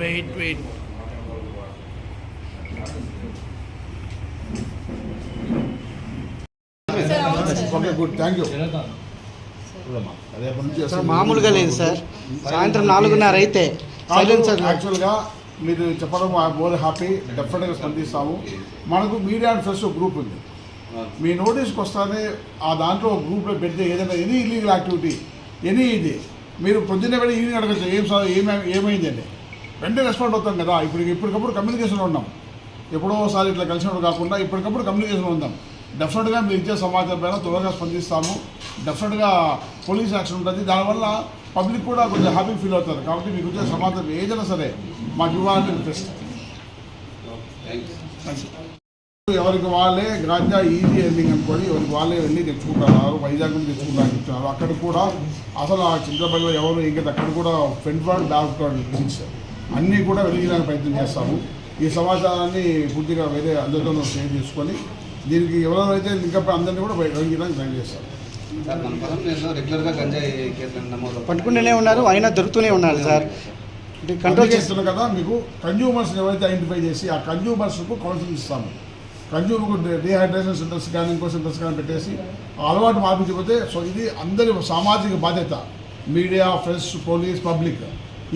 Wait wait good thank you sir మామూలుగా లేదు sir సాయంత్రం నాలుగున్నర అయితే సైలెన్సర్ యాక్చువల్గా మీరు చెప్పడం మోర్ హ్యాపీ డెఫినెట్గా స్పందిస్తాము. మనకు మీడియా అండ్ ఫ్రెష్ గ్రూప్ ఉంది. మీ నోటీస్కి వస్తానే ఆ దాంట్లో గ్రూప్లో పెడితే ఏదైనా ఎనీ ఇల్లీగల్ యాక్టివిటీ ఎనీ ఇది మీరు పొద్దున్నే వెళ్ళి ఈవినింగ్ అడగచ్చు ఏం సార్ ఏమై ఏమైందండి? వెంటనే రెస్పాండ్ అవుతాం కదా ఇప్పుడు ఇప్పటికప్పుడు కమ్యూనికేషన్లో ఉన్నాం. ఎప్పుడో ఒకసారి ఇట్లా కలిసినప్పుడు కాకుండా ఇప్పటికప్పుడు కమ్యూనికేషన్లో ఉందాం. డెఫినెట్గా మీరు ఇచ్చే సమాచారం పైన త్వరగా స్పందిస్తాము. డెఫినెట్గా పోలీస్ యాక్షన్ ఉంటుంది. దానివల్ల పబ్లిక్ కూడా కొంచెం హ్యాపీ ఫీల్ అవుతారు. కాబట్టి మీకు వచ్చే సమాచారం ఏదైనా సరే మాకు ఇవ్వాలని రిక్వెస్ట్. ఎవరికి వాళ్ళే గాంజా ఈజీ ఎర్నింగ్ అనుకొని ఎవరికి వాళ్ళే వెళ్ళి తెచ్చుకుంటున్నారు వైజాగ్ నుంచి తెచ్చుకుంటారని చెప్తున్నారు అక్కడ కూడా అసలు ఆ చింతపల్లిలో ఎవరు ఇంకా అక్కడ కూడా front ward back ward links అన్నీ కూడా వెలిగించడానికి ప్రయత్నం చేస్తాము. ఈ సమాచారాన్ని పూర్తిగా వేరే అందరితో షేర్ చేసుకొని దీనికి ఎవరెవరైతే లింకప్ అందరినీ కూడా వెలిగించడానికి ప్రయత్నం చేస్తాం సార్ మన పొలంలో రెగ్యులర్గా గంజాయి కేసులు నమోదు. పట్టుకుంటూనే ఉన్నారు అయినా దొరుకుతూనే ఉన్నారు సార్. అంటే కంట్రోల్ కంట్రోల్ చేసి చేస్తున్నాం కదా మీకు కన్జ్యూమర్స్ ఎవరైతే ఐడెంటిఫై చేసి ఆ కన్జ్యూమర్స్కు కౌన్సిలింగ్ ఇస్తాము. కన్జ్యూమర్ డిహైడ్రేషన్ సెంటర్స్ కానీ ఇంకో సెంటర్స్ కానీ పెట్టేసి అలవాటు మార్పించకపోతే సో ఇది అందరి సామాజిక బాధ్యత. Media press police public.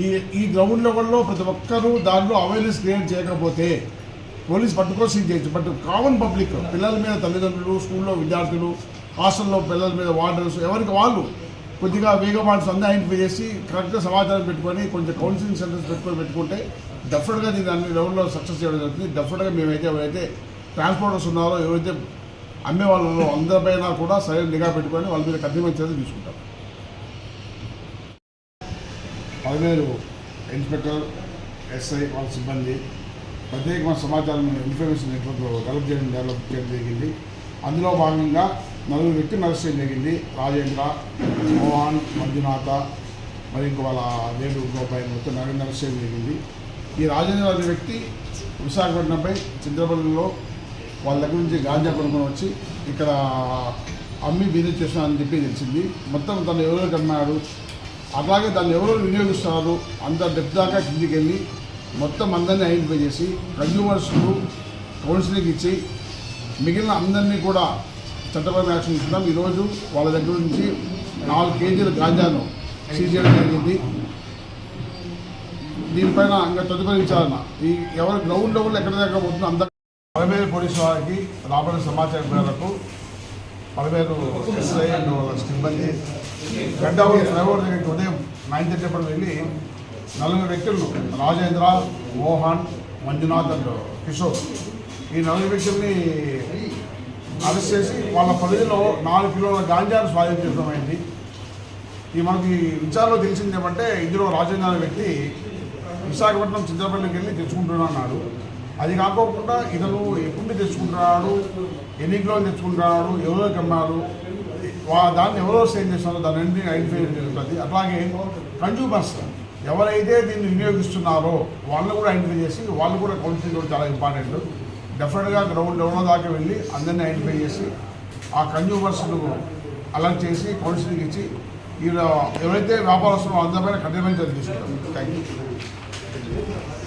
ఈ ఈ గ్రౌండ్ లెవెల్లో ప్రతి ఒక్కరూ దాంట్లో అవేర్నెస్ క్రియేట్ చేయకపోతే పోలీస్ పట్టుకొని సీజ్ చేయొచ్చు. బట్ కామన్ పబ్లిక్ పిల్లల మీద తల్లిదండ్రులు స్కూల్లో విద్యార్థులు హాస్టల్లో పిల్లల మీద వార్డర్స్ ఎవరికి వాళ్ళు కొద్దిగా వేగమాటలు అందరూ ఐడెంటిఫై చేసి కరెక్ట్గా సమాచారం పెట్టుకొని కొంచెం కౌన్సిలింగ్ సెంటర్స్ పెట్టుకొని పెట్టుకుంటే డెఫినెట్గా దీన్ని అన్ని లెవెల్లో సక్సెస్ చేయడం జరుగుతుంది. డెఫినెట్గా మేమైతే ఎవరైతే ట్రాన్స్పోర్టర్స్ ఉన్నారో ఎవరైతే అమ్మే వాళ్ళు అందరిపైన కూడా సరైన నిఘా పెట్టుకొని వాళ్ళ మీద కఠినమైన చర్యలు తీసుకుంటారు. పదివేలు ఇన్స్పెక్టర్ ఎస్ఐ వాళ్ళ సిబ్బంది ప్రత్యేకమైన సమాచారం ఇన్ఫర్మేషన్ నెట్వర్క్లో డెవలప్ చేయడం డెవలప్ చేయడం జరిగింది. అందులో భాగంగా నలుగురు వ్యక్తులు అరెస్ట్ చేయడం జరిగింది. రాజేంద్ర మోహన్ మంజునాథ మరి ఇంకో వాళ్ళ వేలు గోపాయి మొత్తం నలుగురిని అరెస్ట్ చేయడం జరిగింది. ఈ రాజేంద్ర అనే వ్యక్తి విశాఖపట్నంపై చంద్రపల్లిలో వాళ్ళ దగ్గర నుంచి గాంజా కొనుక్కొని వచ్చి ఇక్కడ అమ్మి బిజినెస్ చేస్తున్నారని చెప్పి తెలిసింది. మొత్తం తను ఎవరెవరికి అమ్మాడు అలాగే దాన్ని ఎవరు వినియోగిస్తున్నారు? అంత డెప్త్ దాకా కిందికి వెళ్ళి మొత్తం అందరినీ ఐడెంటిఫై చేసి కన్జ్యూమర్స్కు కౌన్సిలింగ్ ఇచ్చి మిగిలిన అందరినీ కూడా చట్టపరమైన యాక్షన్ ఇస్తున్నాం ఈరోజు వాళ్ళ దగ్గర నుంచి నాలుగు కేజీల గాంజాను సీజ్ చేయడం జరిగింది. దీనిపైన ఇంకా తదుపరి విచారణ. ఈ ఎవరు గ్రౌండ్ లెవెల్ ఎక్కడ దగ్గర పోతుందో అందరూ పలమేరు పోలీసు వారికి రాబడిన సమాచారం మేరకు పలమేరు ఎస్ఐ అండ్ వాళ్ళ సిబ్బంది గడ్డవరం ఫ్లైఓవర్ దగ్గరికి ఉదయం నైన్ థర్టీ అప్పుడు వెళ్ళి నలుగురు వ్యక్తులను రాజేంద్ర మోహన్ మంజునాథ్ అండ్ కిషోర్ ఈ నలుగురు వ్యక్తుల్ని అరెస్ట్ చేసి వాళ్ళ పరిధిలో నాలుగు కిలోల గాంజాను స్వాధీనం చేయడం ఈ మనకి విచారణలో తెలిసింది ఏమంటే ఇందులో రాజేంద్ర అనే వ్యక్తి విశాఖపట్నం చిత్రపల్లికి వెళ్ళి తెచ్చుకుంటున్నాడు అది కాకోకుండా ఇతను ఎప్పుడు తెచ్చుకుంటున్నాడు ఎన్ని కిలోలు తెచ్చుకుంటున్నాడు ఎవరో కమ్మాడు దాన్ని ఎవరో సేల్ చేస్తున్నారో దాని అన్ని ఐడెంటిఫై చేయడం అట్లాగే కన్జ్యూమర్స్ ఎవరైతే దీన్ని వినియోగిస్తున్నారో వాళ్ళని కూడా ఐడెంటిఫై చేసి వాళ్ళు కూడా కౌన్సిలింగ్ కూడా చాలా ఇంపార్టెంట్. డెఫినెట్గా గ్రౌండ్ లెవెల్ దాకా వెళ్ళి అందరినీ ఐడెంటిఫై చేసి ఆ కన్జ్యూమర్స్ను అలర్ట్ చేసి కౌన్సిలింగ్ ఇచ్చి వీళ్ళ ఎవరైతే వ్యాపారస్తులు అందరిపైన కఠినమైన చర్య తీసుకుంటారు. Thank you